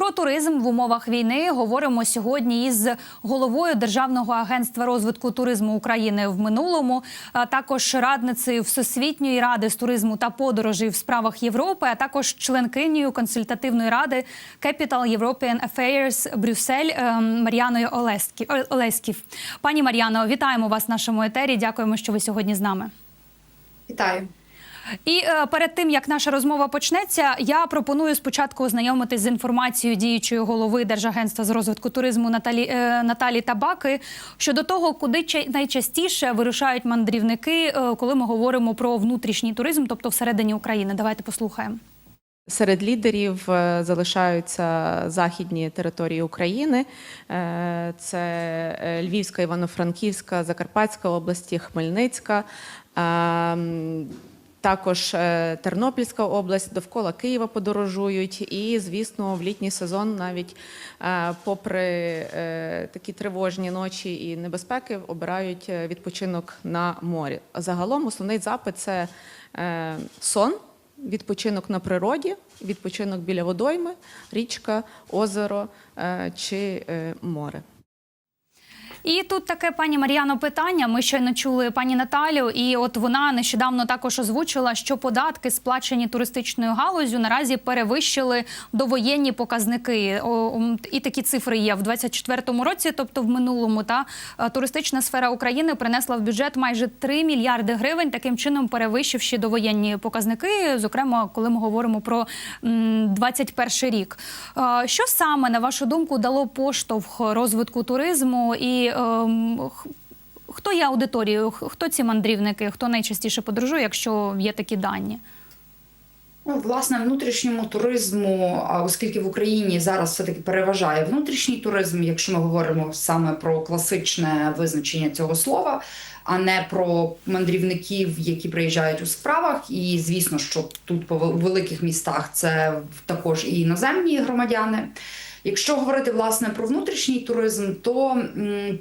Про туризм в умовах війни говоримо сьогодні із головою Державного агентства розвитку туризму України в минулому, а також радницею Всесвітньої ради з туризму та подорожей в справах Європи, а також членкинею консультативної ради Capital European Affairs Брюссель ем, Мар'яною Олеськів. Пані Мар'яно, вітаємо вас в нашому етері. Дякуємо, що ви сьогодні з нами. Вітаю. І е, перед тим як наша розмова почнеться, я пропоную спочатку ознайомитись з інформацією діючої голови Держагентства з розвитку туризму Наталі е, Наталі Табаки щодо того, куди ча- найчастіше вирушають мандрівники, е, коли ми говоримо про внутрішній туризм, тобто всередині України. Давайте послухаємо. Серед лідерів е, залишаються західні території України. Е, Це е, Львівська, Івано-Франківська, Закарпатська області, Хмельницька. Також е, Тернопільська область довкола Києва подорожують, і звісно, в літній сезон, навіть е, попри е, такі тривожні ночі і небезпеки, обирають відпочинок на морі. Загалом основний запит це сон, відпочинок на природі, відпочинок біля водойми, річка, озеро чи море. І тут таке пані Мар'яно питання. Ми щойно чули пані Наталю, і от вона нещодавно також озвучила, що податки, сплачені туристичною галузю, наразі перевищили довоєнні показники. І такі цифри є в 24-му році, тобто в минулому. Та е, туристична сфера України принесла в бюджет майже 3 мільярди гривень, таким чином перевищивши довоєнні показники. Зокрема, коли ми говоримо про м, 21 рік. Е, Що саме на вашу думку дало поштовх розвитку туризму і ем, хто є аудиторією? Хто ці мандрівники? Хто найчастіше подорожує, якщо є такі дані? Ну, власне, внутрішньому туризму, оскільки в Україні зараз все-таки переважає внутрішній туризм, якщо ми говоримо саме про класичне визначення цього слова, а не про мандрівників, які приїжджають у справах. І звісно, що тут по великих містах це також і іноземні громадяни. Якщо говорити власне про внутрішній туризм, то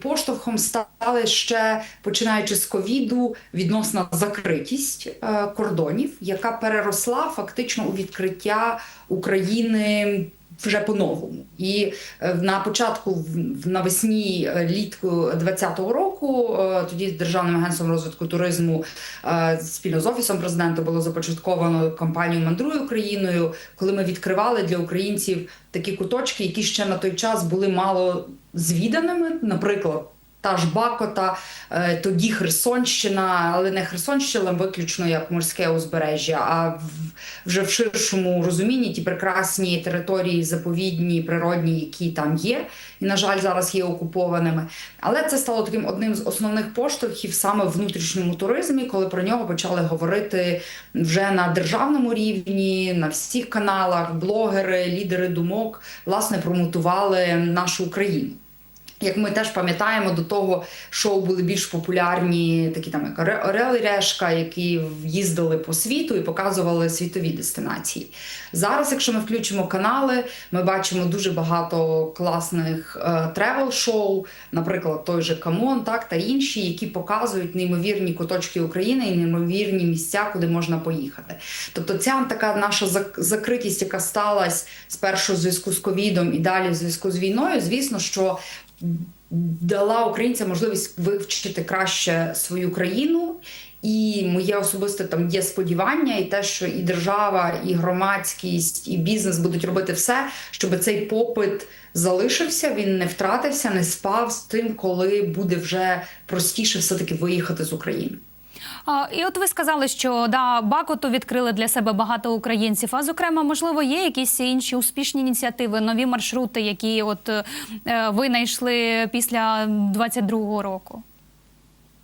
поштовхом стали ще починаючи з ковіду відносна закритість е, кордонів, яка переросла фактично у відкриття України. Вже по-новому, і е, на початку в- навесні е, літку 2020 року, е, тоді з державним агентством розвитку туризму е, спільно з офісом президента було започатковано кампанію Мандруй Україною, коли ми відкривали для українців такі куточки, які ще на той час були мало звіданими. Наприклад, та ж Бакота, е, тоді Херсонщина, але не Херсонщина виключно як морське узбережжя, а вже в ширшому розумінні ті прекрасні території заповідні, природні, які там є, і, на жаль, зараз є окупованими. Але це стало таким одним з основних поштовхів саме в внутрішньому туризмі, коли про нього почали говорити вже на державному рівні, на всіх каналах, блогери, лідери думок, власне, промотували нашу Україну. Як ми теж пам'ятаємо, до того шоу були більш популярні, такі там як Орел і Решка, які їздили по світу і показували світові дестинації. Зараз, якщо ми включимо канали, ми бачимо дуже багато класних тревел-шоу, наприклад, той же Камон, так та інші, які показують неймовірні куточки України і неймовірні місця, куди можна поїхати. Тобто, ця така наша зак- закритість, яка сталася спершу в зв'язку з ковідом і далі в зв'язку з війною, звісно, що дала українцям можливість вивчити краще свою країну. І моє особисте там є сподівання, і те, що і держава, і громадськість, і бізнес будуть робити все, щоб цей попит залишився, він не втратився, не спав з тим, коли буде вже простіше все таки виїхати з України. І от ви сказали, що да, Бакоту відкрили для себе багато українців. А зокрема, можливо, є якісь інші успішні ініціативи, нові маршрути, які от е, ви знайшли після 22-го року.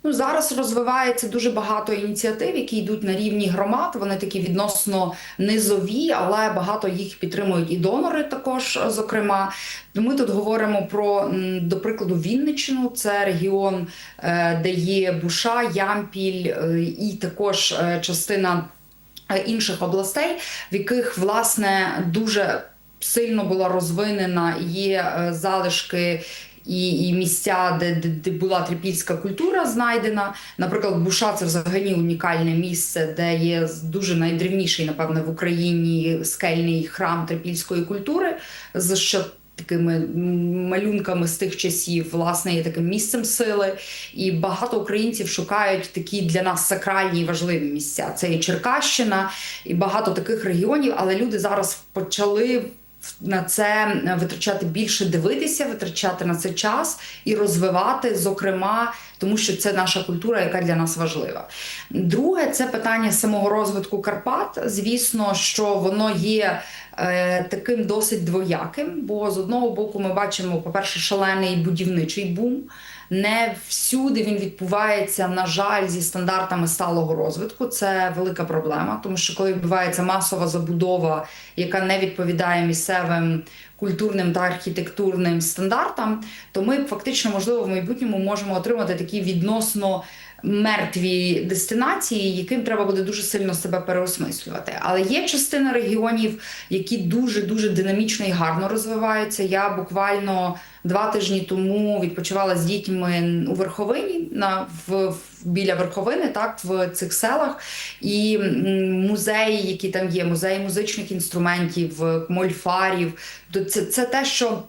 Ну зараз розвивається дуже багато ініціатив, які йдуть на рівні громад. Вони такі відносно низові, але багато їх підтримують і донори. Також зокрема, ми тут говоримо про до прикладу Вінниччину. Це регіон, е, де є Буша, Ямпіль е, і також е, частина е, інших областей, в яких власне дуже сильно була розвинена є е, залишки і, і місця, де, де, де була трипільська культура знайдена. Наприклад, Буша це взагалі унікальне місце, де є дуже найдревніший, напевно, в Україні скельний храм трипільської культури з такими малюнками з тих часів, власне, є таким місцем сили. І багато українців шукають такі для нас сакральні і важливі місця. Це і Черкащина, і багато таких регіонів, але люди зараз почали. На це витрачати більше дивитися, витрачати на це час і розвивати, зокрема, тому що це наша культура, яка для нас важлива. Друге, це питання самого розвитку Карпат. Звісно, що воно є е, таким досить двояким, бо з одного боку ми бачимо, по-перше, шалений будівничий бум. Не всюди він відбувається, на жаль, зі стандартами сталого розвитку. Це велика проблема, тому що коли відбувається масова забудова, яка не відповідає місцевим культурним та архітектурним стандартам, то ми фактично, можливо, в майбутньому можемо отримати такі відносно мертві дестинації, яким треба буде дуже сильно себе переосмислювати. Але є частина регіонів, які дуже дуже динамічно і гарно розвиваються. Я буквально два тижні тому відпочивала з дітьми у Верховині на в, біля Верховини, так в цих селах. І музеї, які там є, музеї музичних інструментів, мольфарів. Це, це те, що.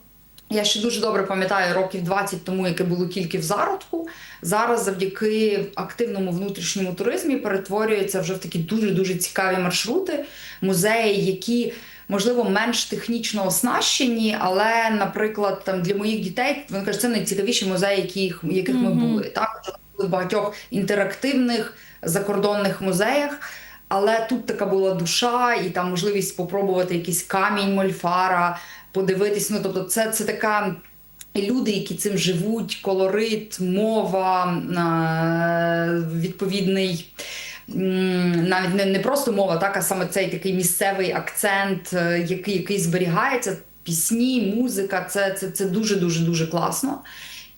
Я ще дуже добре пам'ятаю років 20 тому, яке було тільки в зародку. Зараз завдяки активному внутрішньому туризмі перетворюється вже в такі дуже дуже цікаві маршрути, музеї, які можливо менш технічно оснащені, але, наприклад, там для моїх дітей вони кажуть, це найцікавіші музеї, яких, яких ми були. Так були в багатьох інтерактивних закордонних музеях. Але тут така була душа, і там можливість спробувати якийсь камінь мольфара, подивитись. Ну тобто, це, це така. Люди, які цим живуть, колорит, мова, відповідний. Навіть не, не просто мова, так, а саме цей такий місцевий акцент, е, який, який зберігається, пісні, музика це, це, це дуже дуже дуже класно.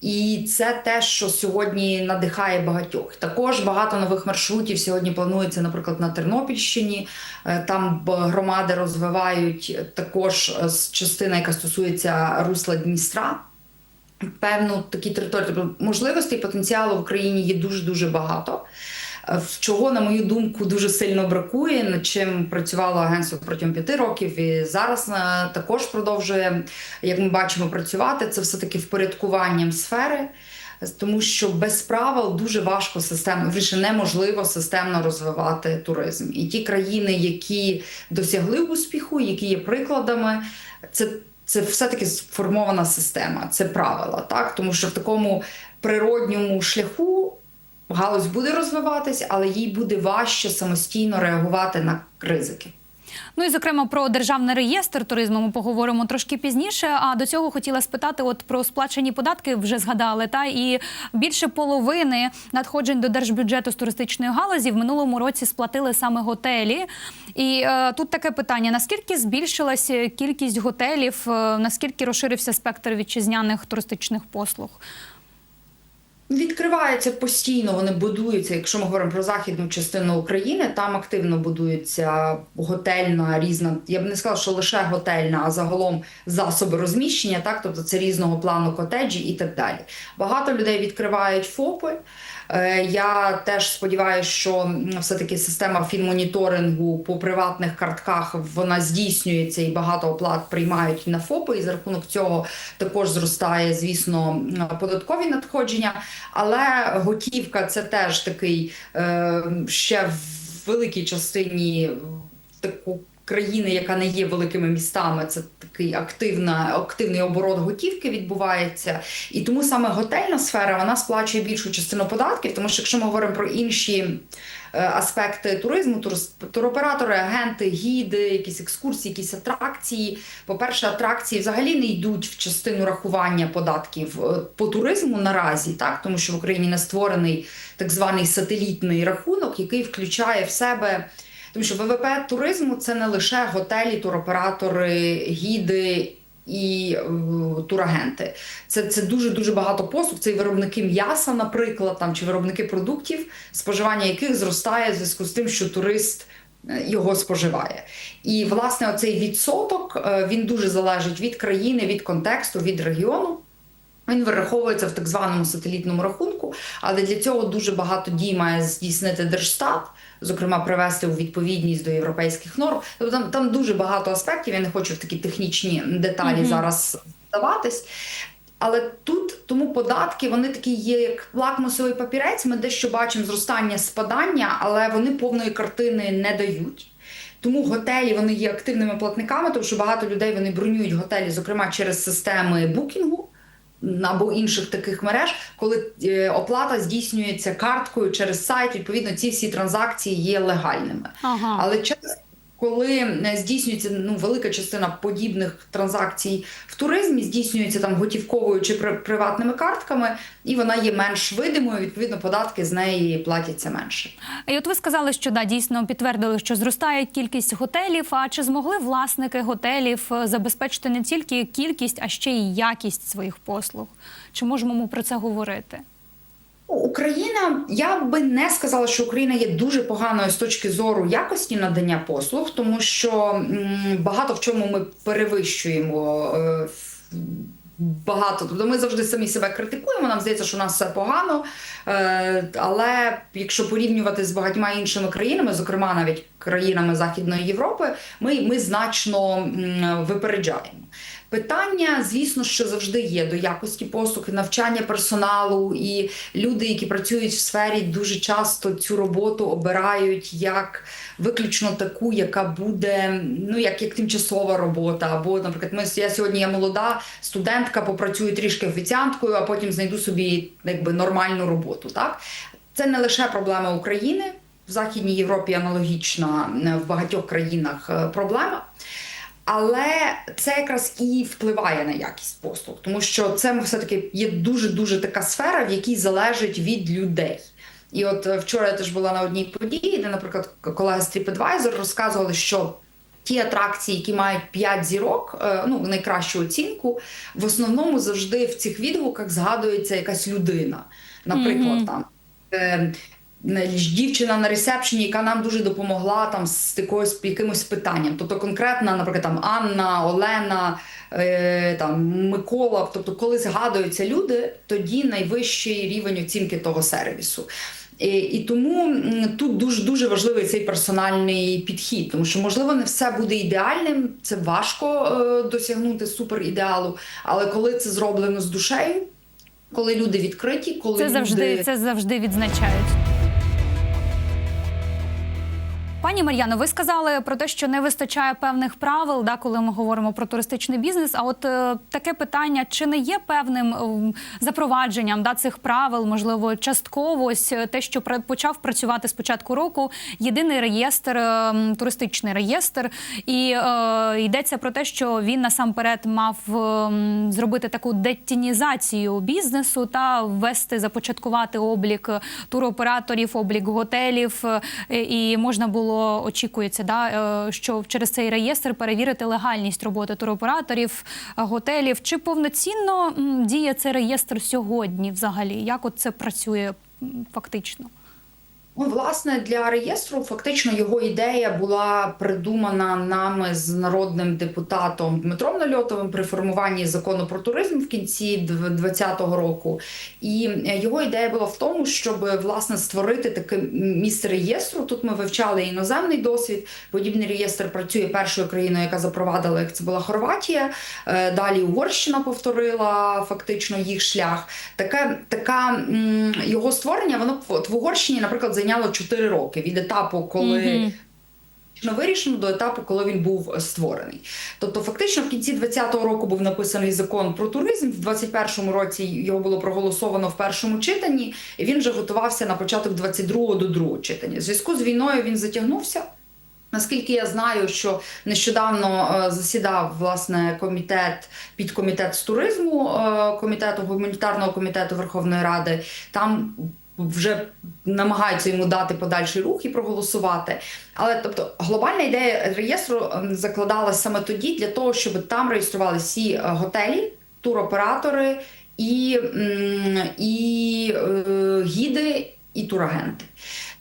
І це те, що сьогодні надихає багатьох. Також багато нових маршрутів сьогодні планується, наприклад, на Тернопільщині. Е, Там громади розвивають також е, частина, яка стосується русла Дністра. Певну такі території, тобто можливостей, потенціалу в Україні є дуже дуже багато. Е, Чого, на мою думку, дуже сильно бракує, над чим працювало агентство протягом п'яти років, і зараз е, також продовжує, як ми бачимо, працювати. Це все таки впорядкуванням сфери, тому що без правил дуже важко системно, вірніше, неможливо системно розвивати туризм. І ті країни, які досягли успіху, які є прикладами, це. Це все-таки сформована система, це правила, так тому що в такому природньому шляху галузь буде розвиватись, але їй буде важче самостійно реагувати на ризики. Ну і зокрема про державний реєстр туризму ми поговоримо трошки пізніше. А до цього хотіла спитати, от про сплачені податки вже згадали. Та і більше половини надходжень до держбюджету з туристичної галузі в минулому році сплатили саме готелі. І е, тут таке питання: наскільки збільшилася кількість готелів, е, наскільки розширився спектр вітчизняних туристичних послуг? Відкриваються постійно, вони будуються. Якщо ми говоримо про західну частину України, там активно будується готельна різна. Я б не сказала, що лише готельна, а загалом засоби розміщення, так тобто це різного плану котеджі і так далі. Багато людей відкривають ФОПи. Е, Я теж сподіваюся, що все-таки система фінмоніторингу по приватних картках вона здійснюється і багато оплат приймають на ФОПи, і за рахунок цього також зростає, звісно, податкові надходження. Але готівка це теж такий е, ще в великій частині таку. Країни, яка не є великими містами, це такий активна, активний оборот готівки відбувається. І тому саме готельна сфера вона сплачує більшу частину податків, тому що якщо ми говоримо про інші е, аспекти туризму, туроператори, агенти, гіди, якісь екскурсії, якісь атракції. По-перше, атракції взагалі не йдуть в частину рахування податків е, по туризму наразі, так тому що в Україні не створений так званий сателітний рахунок, який включає в себе. Тому що ВВП туризму це не лише готелі, туроператори, гіди і е, турагенти. Це, це дуже дуже багато послуг. Це і виробники м'яса, наприклад, там чи виробники продуктів, споживання яких зростає в зв'язку з тим, що турист. е, Його споживає, і власне оцей відсоток е, він дуже залежить від країни, від контексту, від регіону. Він вираховується в так званому сателітному рахунку, але для цього дуже багато дій має здійснити Держстат, зокрема привести у відповідність до європейських норм. Тобто там, там дуже багато аспектів. Я не хочу в такі технічні деталі Мгм. зараз вдаватись. Але тут тому податки вони такі є як лакмусовий папірець. Ми дещо бачимо зростання спадання, але вони повної картини не дають. Тому готелі вони є активними платниками, тому що багато людей вони бронюють готелі, зокрема через системи букінгу або інших таких мереж, коли е, оплата здійснюється карткою через сайт. Відповідно, ці всі транзакції є легальними. Ага. Але часто, коли е, здійснюється ну, велика частина подібних транзакцій в туризмі, здійснюється там готівковою чи при- приватними картками, і вона є менш видимою. Відповідно, податки з неї платяться менше. І от ви сказали, що да, дійсно підтвердили, що зростає кількість готелів. А чи змогли власники готелів е, забезпечити не тільки кількість, а ще й якість своїх послуг? Чи можемо ми про це говорити? Україна, я би не сказала, що Україна є дуже поганою з точки зору якості надання послуг, тому що багато в чому ми перевищуємо. е, Багато, тобто ми завжди самі себе критикуємо. Нам здається, що у нас все погано. Е, але якщо порівнювати з багатьма іншими країнами, зокрема навіть країнами Західної Європи, ми, ми значно випереджаємо. Питання, звісно, що завжди є до якості послуг, навчання персоналу, і люди, які працюють в сфері, дуже часто цю роботу обирають як виключно таку, яка буде ну як, як тимчасова робота. Або, наприклад, ми я сьогодні є молода студентка, попрацюю трішки офіціанткою, а потім знайду собі якби нормальну роботу. Так це не лише проблема України. В Західній Європі аналогічна е, в багатьох країнах е, проблема. Але це якраз і впливає на якість послуг, тому що це все-таки є дуже дуже така сфера, в якій залежить від людей. І от е, вчора я теж була на одній події, де, наприклад, колеги з TripAdvisor розказували, що ті атракції, які мають 5 зірок, е, ну найкращу оцінку, в основному завжди в цих відгуках згадується якась людина. Наприклад, Мгм. там. Дівчина на ресепшені, яка нам дуже допомогла там з якоюсь якимось питанням. Тобто конкретна, наприклад, там Анна, Олена, е, там Микола. Тобто, коли згадуються люди, тоді найвищий рівень оцінки того сервісу. І, і тому тут дуже дуже важливий цей персональний підхід, тому що можливо не все буде ідеальним, це важко е, досягнути супер ідеалу. Але коли це зроблено з душею, коли люди відкриті, коли Це завжди, це завжди відзначають. Пані Мар'яно, ви сказали про те, що не вистачає певних правил, да, коли ми говоримо про туристичний бізнес. А от е, таке питання: чи не є певним е, запровадженням да, цих правил, можливо, частково е, те, що почав працювати з початку року єдиний реєстр, е, туристичний реєстр, і е, йдеться про те, що він насамперед мав м, зробити таку детінізацію бізнесу та ввести, започаткувати облік туроператорів, облік готелів, е, і можна було очікується, да, е, що через цей реєстр перевірити легальність роботи туроператорів, е, готелів. Чи повноцінно діє цей реєстр сьогодні? Взагалі, як от це працює фактично? Ну, власне, для реєстру фактично його ідея була придумана нами з народним депутатом Дмитром Нальотовим при формуванні закону про туризм в кінці 2020 року. І е, його ідея була в тому, щоб власне створити таке місце реєстру. Тут ми вивчали іноземний досвід. Подібний реєстр працює першою країною, яка запровадила, як це була Хорватія. Е, Далі Угорщина повторила фактично їх шлях. Таке така його створення, воно в Угорщині, наприклад, зайняло 4 роки від етапу, коли. Мгм. фактично вирішено до етапу, коли він був створений. Тобто, фактично, в кінці 2020 року був написаний закон про туризм. В 2021 році його було проголосовано в першому читанні, і він вже готувався на початок 22-го до другого читання. В зв'язку з війною він затягнувся. Наскільки я знаю, що нещодавно е, засідав власне комітет, підкомітет з туризму е, комітету гуманітарного комітету Верховної Ради. Там вже намагаються йому дати подальший рух і проголосувати. Але тобто глобальна ідея реєстру ем, закладалась саме тоді для того, щоб там реєстрували всі е, готелі, туроператори і, і, і е, гіди, і турагенти.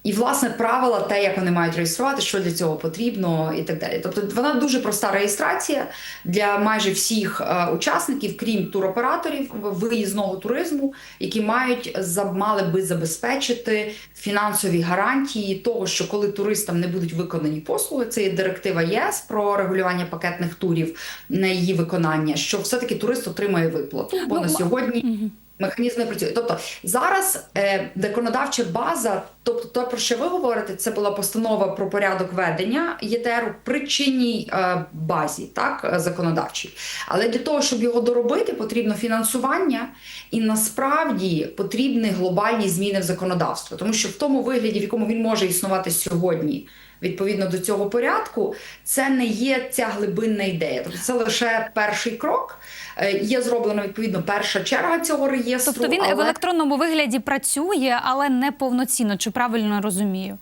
І власне правила, те, як вони мають реєструвати, що для цього потрібно, і так далі. Тобто вона дуже проста реєстрація для майже всіх е, учасників, крім туроператорів виїзного туризму, які мають мали би забезпечити фінансові гарантії того, що коли туристам не будуть виконані послуги, це є директива ЄС про регулювання пакетних турів на її виконання, що все-таки турист отримає виплату. Бо Ну, на сьогодні механізм не працює. Тобто зараз е, законодавча база, тобто те, про що ви говорите, це була постанова про порядок ведення ЄТР при чинній е, базі, так е, законодавчій. Але для того, щоб його доробити, потрібно фінансування, і насправді потрібні глобальні зміни в законодавство, тому що в тому вигляді, в якому він може існувати сьогодні. Відповідно до цього порядку, це не є ця глибинна ідея. Тобто це лише перший крок. Е, Є зроблена відповідно перша черга цього реєстру. Тобто він але... в електронному вигляді працює, але не повноцінно. Чи правильно розумію?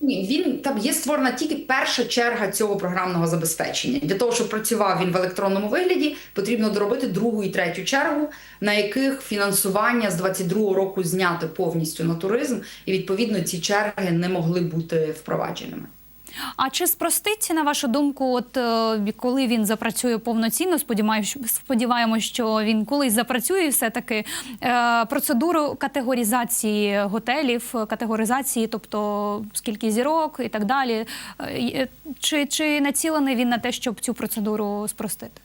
Ні, він там є створена тільки перша черга цього програмного забезпечення. Для того, щоб працював він в електронному вигляді, потрібно доробити другу і третю чергу, на яких фінансування з 22-го року знято повністю на туризм, і відповідно ці черги не могли бути впровадженими. А чи спростить, на вашу думку, от е, коли він запрацює повноцінно? Сподіваємось, що він колись запрацює все таки е, процедуру категоризації готелів, категоризації, тобто скільки зірок і так далі. Е, Чи, чи націлений він на те, щоб цю процедуру спростити?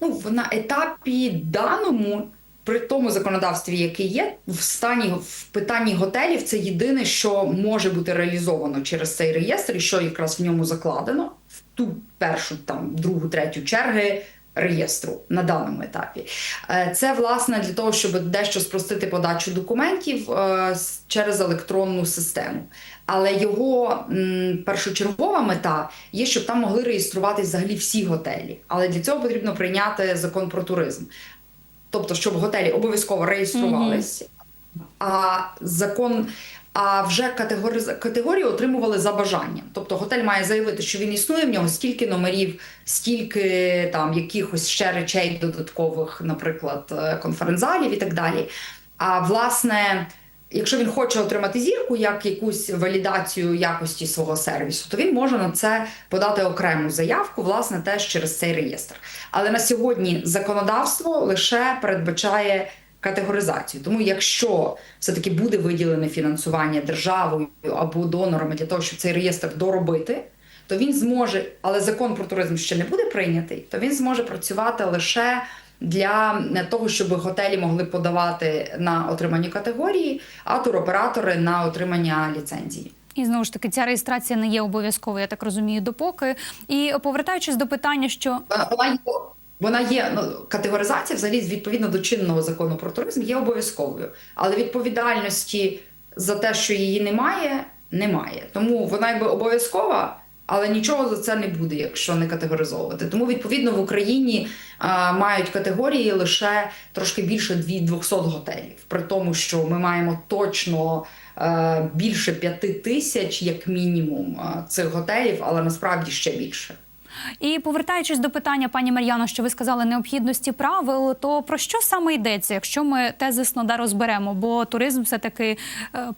Ну, на етапі даному, при тому законодавстві, яке є, в стані в питанні готелів, це єдине, що може бути реалізовано через цей реєстр, і що якраз в ньому закладено в ту першу, там, другу, третю черги. Реєстру на даному етапі Е, це власне для того, щоб дещо спростити подачу документів е, через електронну систему. Але його першочергова мета є, щоб там могли реєструватись взагалі всі готелі. Але для цього потрібно прийняти закон про туризм. Тобто, щоб готелі обов'язково реєструвались, а закон. А вже категори... категорії отримували за бажанням. Тобто готель має заявити, що він існує в нього, скільки номерів, скільки там якихось ще речей додаткових, наприклад, е, конференц-залів і так далі. А власне, якщо він хоче отримати зірку як якусь валідацію якості свого сервісу, то він може на це подати окрему заявку, власне, теж через цей реєстр. Але на сьогодні законодавство лише передбачає категоризацію. Тому, якщо все-таки буде виділене фінансування державою або донорами для того, щоб цей реєстр доробити, то він зможе, але закон про туризм ще не буде прийнятий, то він зможе працювати лише для того, щоб готелі могли подавати на отримання категорії, а туроператори на отримання ліцензії. І знову ж таки, ця реєстрація не є обов'язковою, я так розумію, допоки. І повертаючись до питання, що є, вона є ну, категоризація взагалі відповідно до чинного закону про туризм є обов'язковою, але відповідальності за те, що її немає, немає. Тому вона якби обов'язкова. Але нічого за це не буде, якщо не категоризовувати. Тому відповідно в Україні а, мають категорії лише трошки більше дві- 200 готелів. При тому, що ми маємо точно е, більше п'яти тисяч, як мінімум, е, цих готелів, але насправді ще більше. І повертаючись до питання, пані Мар'яно, що ви сказали необхідності правил, то про що саме йдеться, якщо ми тезисно да розберемо? Бо туризм все таки,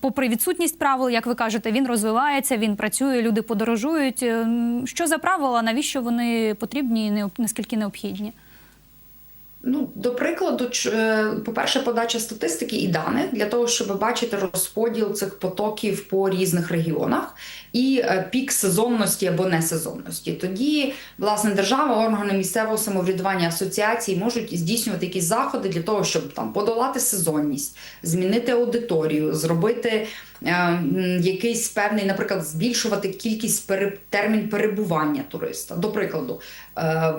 попри відсутність правил, як ви кажете, він розвивається, він працює, люди подорожують. Ем, Що за правила? Навіщо вони потрібні і наскільки необхідні? Ну, до прикладу, е, по-перше, подача статистики і даних для того, щоб бачити розподіл цих потоків по різних регіонах і е, пік сезонності або несезонності. Тоді, власне, держава, органи місцевого самоврядування асоціації можуть здійснювати якісь заходи для того, щоб там подолати сезонність, змінити аудиторію, зробити якийсь певний, наприклад, збільшувати кількість термін перебування туриста. До прикладу, е,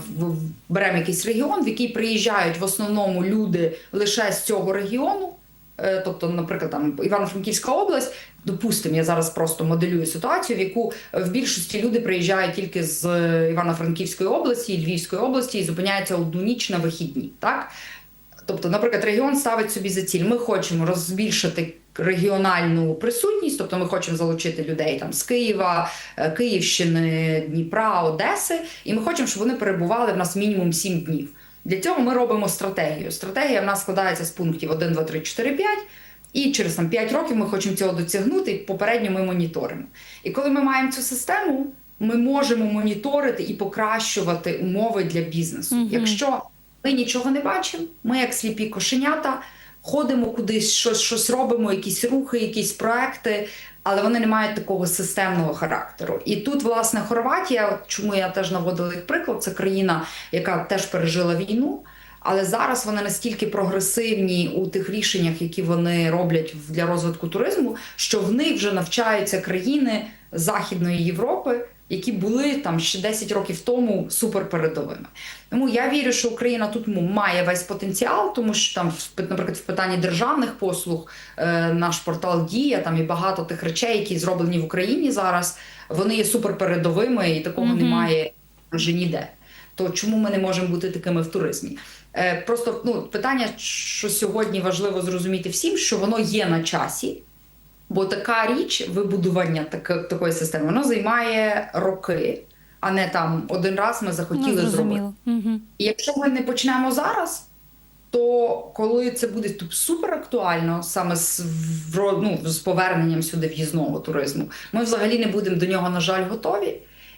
беремо якийсь регіон, в який приїжджають в основному люди лише з цього регіону. Е, Тобто, наприклад, там Івано-Франківська область, допустимо, я зараз просто моделюю ситуацію, в яку в більшості люди приїжджають тільки з е, Івано-Франківської області, Львівської області і зупиняються одну ніч на вихідні. Так? Тобто, наприклад, регіон ставить собі за ціль, ми хочемо розбільшити регіональну присутність, тобто ми хочемо залучити людей там з Києва, е, Київщини, Дніпра, Одеси, і ми хочемо, щоб вони перебували в нас мінімум 7 днів. Для цього ми робимо стратегію. Стратегія в нас складається з пунктів 1, 2, 3, 4, 5. І через там 5 років ми хочемо цього досягнути, і попередньо ми моніторимо. І коли ми маємо цю систему, ми можемо моніторити і покращувати умови для бізнесу. Мгм. Якщо ми нічого не бачимо, ми, як сліпі кошенята, ходимо кудись, щось, щось робимо, якісь рухи, якісь проекти, але вони не мають такого системного характеру. І тут, власне, Хорватія, чому я теж наводила їх приклад, це країна, яка теж пережила війну. Але зараз вони настільки прогресивні у тих рішеннях, які вони роблять для розвитку туризму, що в них вже навчаються країни Західної Європи, які були там ще 10 років тому суперпередовими. Тому я вірю, що Україна тут ну, має весь потенціал, тому що там, наприклад, в питанні державних послуг е, наш портал Дія там і багато тих речей, які зроблені в Україні зараз, вони є суперпередовими, і такого Мгм. немає вже ніде. То чому ми не можемо бути такими в туризмі? Е, просто ну, питання, що сьогодні важливо зрозуміти всім, що воно є на часі. Бо така річ, вибудування таки- такої системи, воно займає роки, а не там один раз ми захотіли ну, зробити. Угу. І якщо ми не почнемо зараз, то коли це буде тут супер актуально, саме з, ну, з поверненням сюди в'їзного туризму, ми взагалі не будемо до нього, на жаль, готові.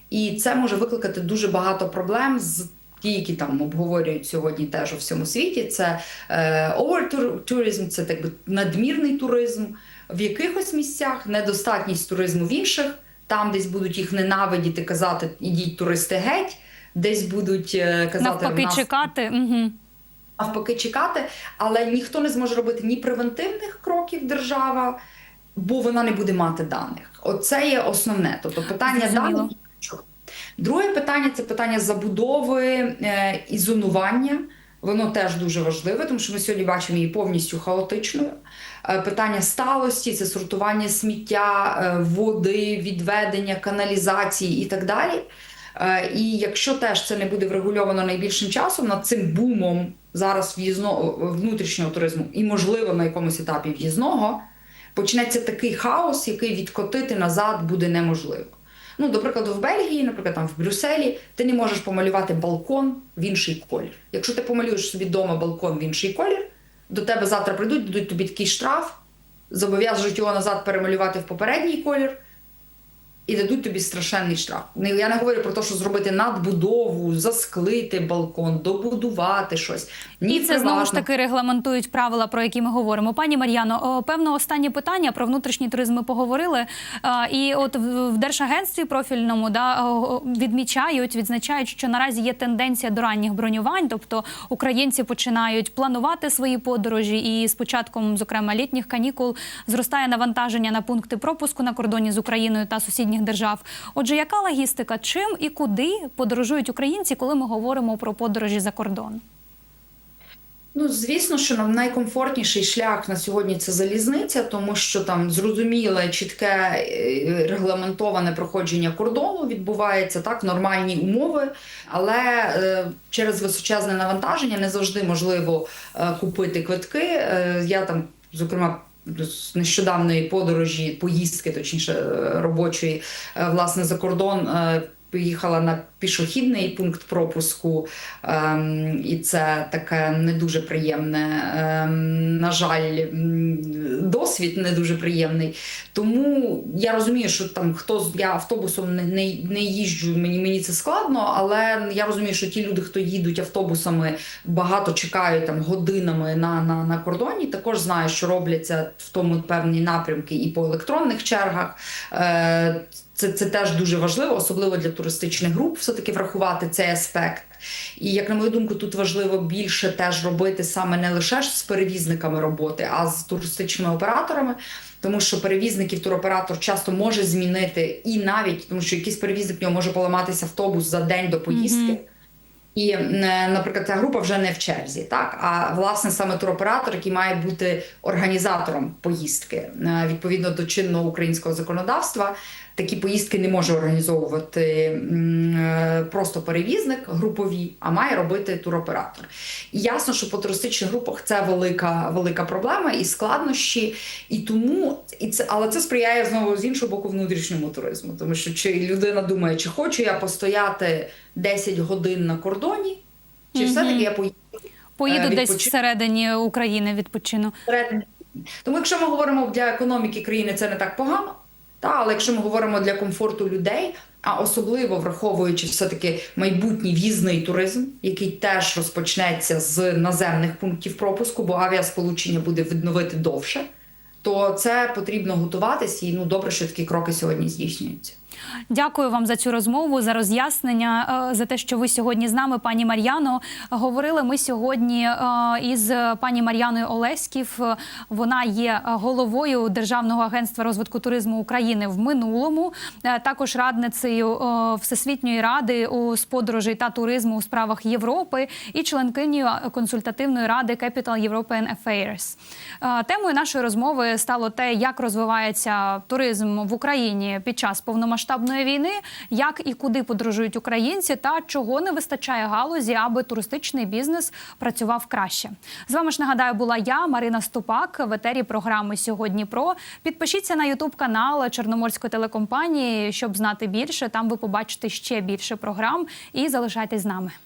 І це може викликати дуже багато проблем з ті, які там обговорюють сьогодні теж у всьому світі. Це е, овертуризм, це так би надмірний туризм в якихось місцях, недостатність туризму в інших. Там десь будуть їх ненавидіти, казати ідіть туристи геть, десь будуть е, казати Навпаки, нас чекати. Угу. навпаки чекати, але ніхто не зможе робити ні превентивних кроків держава, бо вона не буде мати даних. Оце є основне. Тобто питання Зрозуміло. даних. Друге питання це питання забудови е, і зонування. Воно теж дуже важливе, тому що ми сьогодні бачимо її повністю хаотичною. Е, Питання сталості, це сортування сміття, е, води, відведення, каналізації і так далі. І якщо теж це не буде врегульовано найбільшим часом над цим бумом зараз в'їзного внутрішнього туризму і, можливо, на якомусь етапі в'їзного, почнеться такий хаос, який відкотити назад буде неможливо. Ну, до прикладу, в Бельгії, наприклад, там в Брюсселі, ти не можеш помалювати балкон в інший колір. Якщо ти помалюєш собі вдома балкон в інший колір, до тебе завтра прийдуть, дадуть тобі такий штраф, зобов'яжуть його назад перемалювати в попередній колір. І дадуть тобі страшенний штраф. Я не говорю про те, що зробити надбудову, засклити балкон, добудувати щось. Ні, І це знову ж таки регламентують правила, про які ми говоримо. Пані Мар'яно, певно, останнє питання про внутрішній туризм ми поговорили. І от в Держагентстві профільному да відмічають, відзначають, що наразі є тенденція до ранніх бронювань, тобто українці починають планувати свої подорожі. І з початком, зокрема, літніх канікул зростає навантаження на пункти пропуску на кордоні з Україною та сусідніх держав. Отже, яка логістика, чим і куди подорожують українці, коли ми говоримо про подорожі за кордон? Ну, звісно, що нам найкомфортніший шлях на сьогодні це залізниця, тому що там зрозуміле, чітке е, регламентоване проходження кордону відбувається так, нормальні умови, але е, через височезне навантаження не завжди можливо е, купити квитки. Е, я там, зокрема. З нещодавної подорожі, поїздки, точніше е, робочої, е, власне, за кордон е, поїхала на пішохідний пункт пропуску, ем, і це таке не дуже приємне, ем, на жаль, досвід не дуже приємний. Тому я розумію, що там хто я автобусом не, не, не їжджу, мені, мені це складно, але я розумію, що ті люди, хто їдуть автобусами, багато чекають там годинами на, на, на кордоні. Також знаю, що робляться в тому певні напрямки і по електронних чергах. Е, це, це теж дуже важливо, особливо для туристичних груп, все-таки врахувати цей аспект. І як на мою думку, тут важливо більше теж робити саме не лише з перевізниками роботи, а з туристичними операторами. Тому що перевізників туроператор часто може змінити і навіть тому, що якийсь перевізник в нього може поламатися автобус за день до поїздки. Мгм. І, е, наприклад, ця група вже не в черзі, так а власне саме туроператор, який має бути організатором поїздки Е, відповідно до чинного українського законодавства. Такі поїздки не може організовувати е, просто перевізник групові, а має робити туроператор. І ясно, що по туристичних групах це велика, велика проблема і складнощі. І тому і це, але це сприяє знову з іншого боку внутрішньому туризму, тому що чи людина думає, чи хочу я постояти 10 годин на кордоні, чи Мгм. все-таки я поїду Поїду Е, десь всередині України відпочину. Тому, якщо ми говоримо для економіки країни, це не так погано. Та, але якщо ми говоримо для комфорту людей, а особливо враховуючи все-таки майбутній в'їзний туризм, який теж розпочнеться з наземних пунктів пропуску, бо авіасполучення буде відновити довше, то це потрібно готуватись, і ну добре, що такі кроки сьогодні здійснюються. Дякую вам за цю розмову, за роз'яснення, е, за те, що ви сьогодні з нами, пані Мар'яно. Говорили ми сьогодні е, із пані Мар'яною Олеськів. Вона є головою Державного агентства розвитку туризму України в минулому, е, також радницею Всесвітньої ради у подорожей та туризму у справах Європи і членкинею консультативної ради Capital European Affairs. Темою нашої розмови стало те, як розвивається туризм в Україні під час повномасштабної війни, як і куди подорожують українці, та чого не вистачає галузі, аби туристичний бізнес працював краще. З вами ж нагадаю, була я, Марина Ступак, в етері програми Сьогодні про підпишіться на Ютуб канал Чорноморської телекомпанії, щоб знати більше. Там ви побачите ще більше програм і залишайтесь з нами.